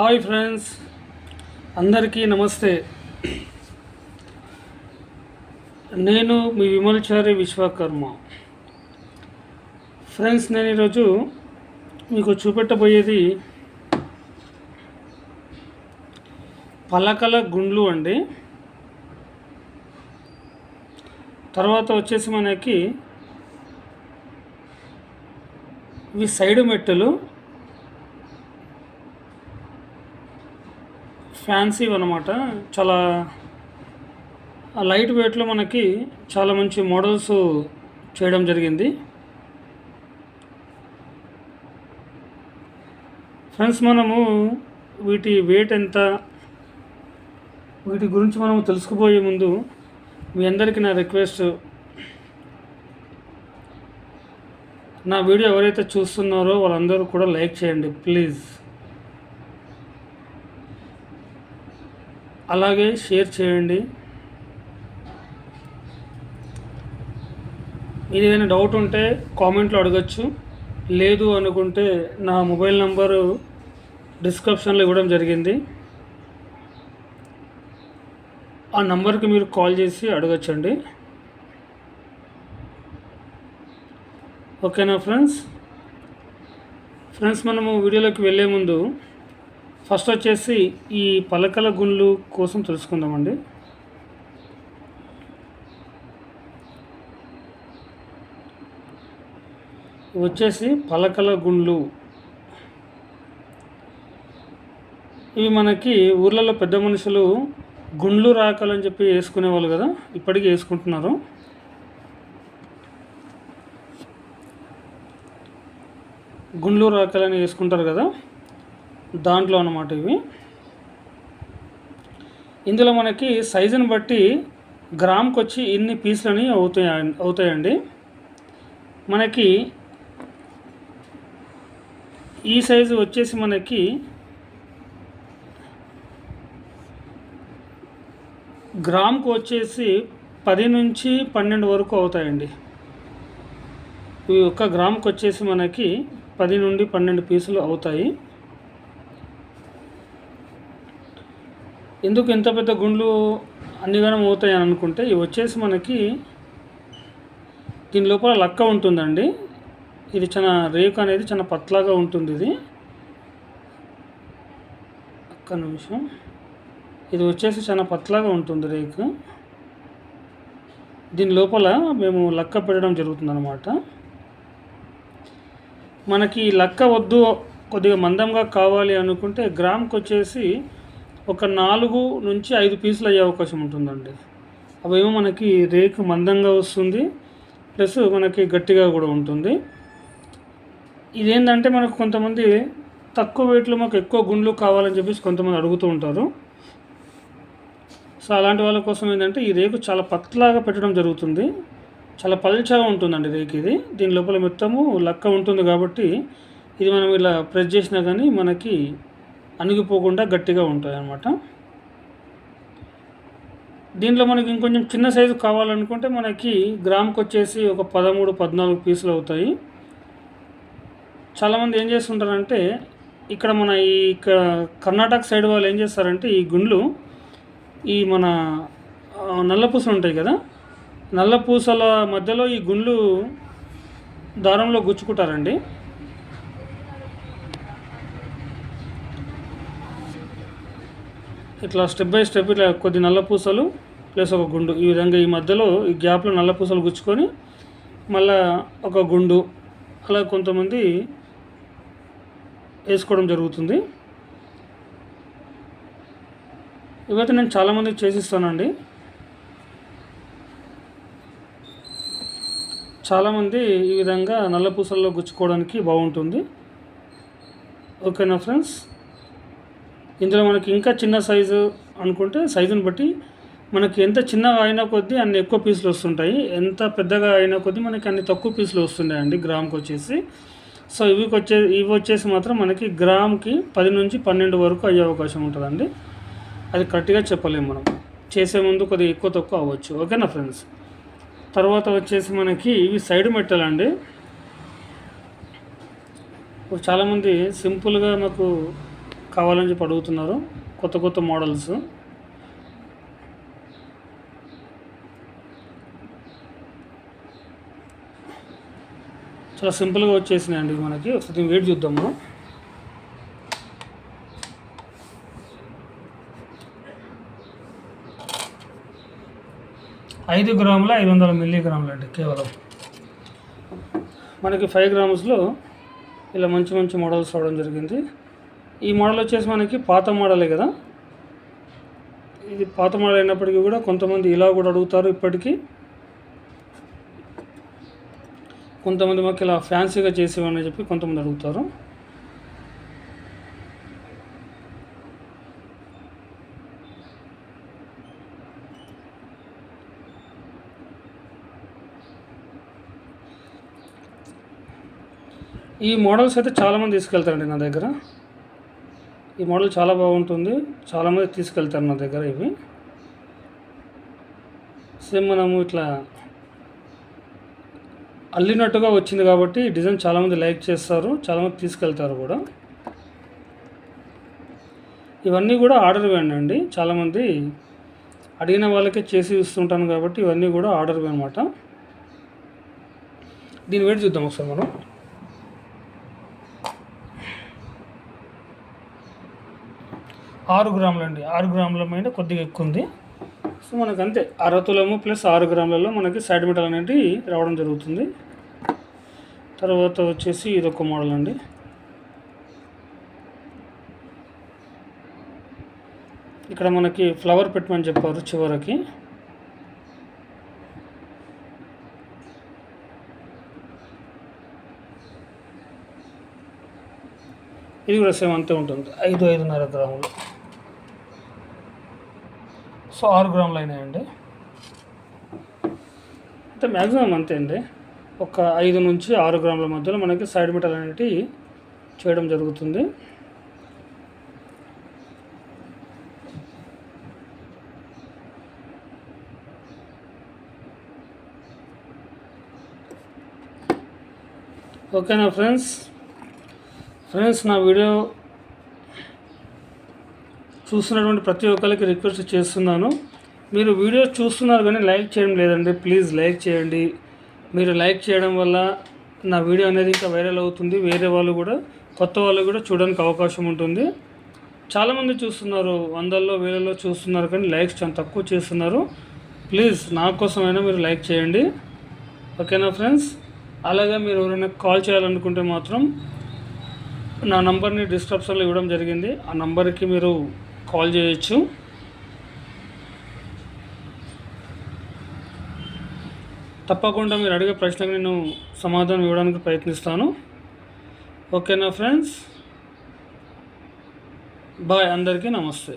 Hi friends. అందరికీ నమస్తే. నేను మీ విమల్చారి విశ్వకర్మ. ఫ్రెండ్స్ నేను ఈరోజు మీకు చూపెట్టబోయేది పలకల గుండ్లు అండి. తర్వాత వచ్చేసి మనకి ఇవి సైడ్ మెట్టలు. ఫ్యాన్సీ అనమాట చాలా ఆ లైట్ వెయిట్లో మనకి చాలా మంచి మోడల్స్ చేయడం జరిగింది. ఫ్రెండ్స్ మనము వీటి వెయిట్ ఎంత వీటి గురించి మనము తెలుసుకుపోయే ముందు మీ అందరికీ నా రిక్వెస్ట్ నా వీడియో ఎవరైతే చూస్తున్నారో వాళ్ళందరూ కూడా లైక్ చేయండి ప్లీజ్ అలాగే షేర్ చేయండి. మీరు ఏదైనా డౌట్ ఉంటే కామెంట్లో అడగచ్చు. లేదు అనుకుంటే నా మొబైల్ నంబరు డిస్క్రిప్షన్లో ఇవ్వడం జరిగింది. ఆ నంబర్కి మీరు కాల్ చేసి అడగచ్చండి. ఓకేనా ఫ్రెండ్స్? ఫ్రెండ్స్ మనము వీడియోలోకి వెళ్ళే ముందు ఫస్ట్ వచ్చేసి ఈ పలకల గుండ్లు కోసం తెలుసుకుందామండి. వచ్చేసి పలకల గుండ్లు ఇవి మనకి ఊర్లలో పెద్ద మనుషులు గుండ్లు రాకలని చెప్పి వేసుకునేవాళ్ళు కదా ఇప్పటికీ వేసుకుంటున్నారు. గుండ్లు రాకలని వేసుకుంటారు కదా. దాంట్లో అనమాట ఇవి. ఇందులో మనకి సైజుని బట్టి గ్రామ్కి వచ్చి ఇన్ని పీసులని అవుతాయి అవుతాయండి. మనకి ఈ సైజు వచ్చేసి మనకి గ్రామ్కి వచ్చేసి పది నుంచి పన్నెండు వరకు అవుతాయండి. ఈ ఒక్క గ్రామ్కి వచ్చేసి మనకి పది నుండి పన్నెండు పీసులు అవుతాయి. ఎందుకు ఎంత పెద్ద గుండ్లు అన్నిగానం అవుతాయి అని అనుకుంటే ఇవి వచ్చేసి మనకి దీని లోపల లక్క ఉంటుందండి. ఇది చాలా రేకు అనేది చాలా పత్లాగా ఉంటుంది ఇది. ఒక్క నిమిషం. ఇది వచ్చేసి చాలా పత్లాగా ఉంటుంది రేకు. దీని లోపల మేము లక్క పెట్టడం జరుగుతుంది అనమాట మనకి లక్క వద్దు కొద్దిగా మందంగా కావాలి అనుకుంటే గ్రామ్కి వచ్చేసి ఒక నాలుగు నుంచి ఐదు పీసులు అయ్యే అవకాశం ఉంటుందండి. అవేమో మనకి రేకు మందంగా వస్తుంది ప్లస్ మనకి గట్టిగా కూడా ఉంటుంది. ఇదేంటంటే మనకు కొంతమంది తక్కువ వెయిట్లో మాకు ఎక్కువ గుండ్లు కావాలని చెప్పేసి కొంతమంది అడుగుతూ ఉంటారు. సో అలాంటి వాళ్ళ కోసం ఏంటంటే ఈ రేకు చాలా పత్లాగా పెట్టడం జరుగుతుంది. చాలా పల్చగా ఉంటుందండి రేకు ఇది. దీని లోపల మొత్తము లక్క ఉంటుంది కాబట్టి ఇది మనం ఇలా ప్రెస్ చేసినా కానీ మనకి అణిగిపోకుండా గట్టిగా ఉంటాయి అన్నమాట దీంట్లో మనకి ఇంకొంచెం చిన్న సైజు కావాలనుకుంటే మనకి గ్రామ్కి వచ్చేసి ఒక పదమూడు పద్నాలుగు పీసులు అవుతాయి. చాలామంది ఏం చేస్తుంటారంటే ఇక్కడ మన ఈ ఇక్కడ కర్ణాటక సైడ్ వాళ్ళు ఏం చేస్తారంటే ఈ గుండ్లు ఈ మన నల్ల పూసలు ఉంటాయి కదా నల్లపూసల మధ్యలో ఈ గుండ్లు దారంలో గుచ్చుకుంటారండి. ఇట్లా స్టెప్ బై స్టెప్ ఇట్లా కొద్ది నల్ల పూసలు ప్లస్ ఒక గుండు. ఈ విధంగా ఈ మధ్యలో ఈ గ్యాప్లో నల్ల పూసలు గుచ్చుకొని మళ్ళా ఒక గుండు. అలా కొంతమంది వేసుకోవడం జరుగుతుంది. ఇవైతే నేను చాలామంది చేసిస్తానండి. చాలామంది ఈ విధంగా నల్ల పూసల్లో గుచ్చుకోవడానికి బాగుంటుంది. ఓకేనా ఫ్రెండ్స్? ఇందులో మనకి ఇంకా చిన్న సైజు అనుకుంటే సైజుని బట్టి మనకి ఎంత చిన్నగా అయినా కొద్దీ అన్ని ఎక్కువ పీసులు వస్తుంటాయి. ఎంత పెద్దగా అయినా కొద్దీ మనకి అన్ని తక్కువ పీసులు వస్తుంటాయండి గ్రామ్కి వచ్చేసి. సో ఇవి వచ్చే ఇవి వచ్చేసి మాత్రం మనకి గ్రామ్కి పది నుంచి పన్నెండు వరకు అయ్యే అవకాశం ఉంటుందండి. అది కరెక్ట్గా చెప్పలేము మనం. చేసే ముందు కొద్దిగా ఎక్కువ తక్కువ అవ్వచ్చు. ఓకేనా ఫ్రెండ్స్? తర్వాత వచ్చేసి మనకి ఇవి సైడ్ మెట్టలు అండి. చాలామంది సింపుల్గా మాకు కావాలని చెప్పి అడుగుతున్నారు. కొత్త కొత్త మోడల్స్. చాలా సింపుల్గా వచ్చేసినాయండి మనకి. ఒకసారి వెయిట్ చూద్దాము. ఐదు గ్రాముల ఐదు వందల మిల్లీగ్రాములు అండి కేవలం. మనకి ఫైవ్ గ్రామ్స్లో ఇలా మంచి మంచి మోడల్స్ రావడం జరిగింది. ఈ మోడల్ వచ్చేసి మనకి పాత మోడలే కదా? ఇది పాత మోడల్ అయినప్పటికీ కూడా కొంతమంది ఇలా కూడా అడుగుతారు ఇప్పటికీ. కొంతమంది మాకు ఇలా ఫ్యాన్సీగా చేసేవని చెప్పి కొంతమంది అడుగుతారు. ఈ మోడల్స్ అయితే చాలామంది తీసుకెళ్తారండి నా దగ్గర. ఈ మోడల్ చాలా బాగుంటుంది. చాలామంది తీసుకెళ్తారు నా దగ్గర ఇవి. సేమ్ మనము ఇట్లా అల్లినట్టుగా వచ్చింది కాబట్టి డిజైన్ చాలామంది లైక్ చేస్తారు. చాలామంది తీసుకెళ్తారు కూడా. ఇవన్నీ కూడా ఆర్డర్ అండి. చాలామంది అడిగిన వాళ్ళకే చేసి ఇస్తుంటాను కాబట్టి ఇవన్నీ కూడా ఆర్డర్ అనమాట దీని వేడి చూద్దాం ఒకసారి మనం. ఆరు గ్రాములు అండి. ఆరు గ్రాముల మీద కొద్దిగా ఎక్కువ ఉంది. సో మనకు అంతే. అరతులము ప్లస్ ఆరు గ్రాములలో మనకి సైడ్ మెటల్ అనేది రావడం జరుగుతుంది. తర్వాత వచ్చేసి ఇదొక మోడల్ అండి. ఇక్కడ మనకి ఫ్లవర్ పెట్టమని చెప్పారు చివరికి. ఇది కూడా సేమ్ అంతే ఉంటుంది. ఐదు ఐదున్నర గ్రాములు. సో ఆరు గ్రాములు అయినాయండి. అంటే మ్యాక్సిమం అంతే అండి. ఒక ఐదు నుంచి ఆరు గ్రాముల మధ్యలో మనకి సైడ్ మెటల్ అనేటివి చేయడం జరుగుతుంది. ఓకేనా ఫ్రెండ్స్? ఫ్రెండ్స్ నా వీడియో చూస్తున్నటువంటి ప్రతి ఒక్కరికి రిక్వెస్ట్ చేస్తున్నాను. మీరు వీడియో చూస్తున్నారు కానీ లైక్ చేయడం లేదండి. ప్లీజ్ లైక్ చేయండి. మీరు లైక్ చేయడం వల్ల నా వీడియో అనేది ఇంకా వైరల్ అవుతుంది. వేరే వాళ్ళు కూడా కొత్త వాళ్ళు కూడా చూడడానికి అవకాశం ఉంటుంది. చాలామంది చూస్తున్నారు వందల్లో వేలలో చూస్తున్నారు కానీ లైక్స్ చాలా తక్కువ చేస్తున్నారు. ప్లీజ్ నా కోసమైనా మీరు లైక్ చేయండి. ఓకేనా ఫ్రెండ్స్ అలాగే మీరు ఎవరైనా కాల్ చేయాలనుకుంటే మాత్రం నా నంబర్ని డిస్క్రిప్షన్లో ఇవ్వడం జరిగింది. ఆ నంబర్కి మీరు కాల్ చేయొచ్చు. తప్పకుండా మీరు అడిగే ప్రశ్నకు నేను సమాధానం ఇవ్వడానికి ప్రయత్నిస్తాను. ఓకేనా ఫ్రెండ్స్? బాయ్ అందరికీ నమస్తే.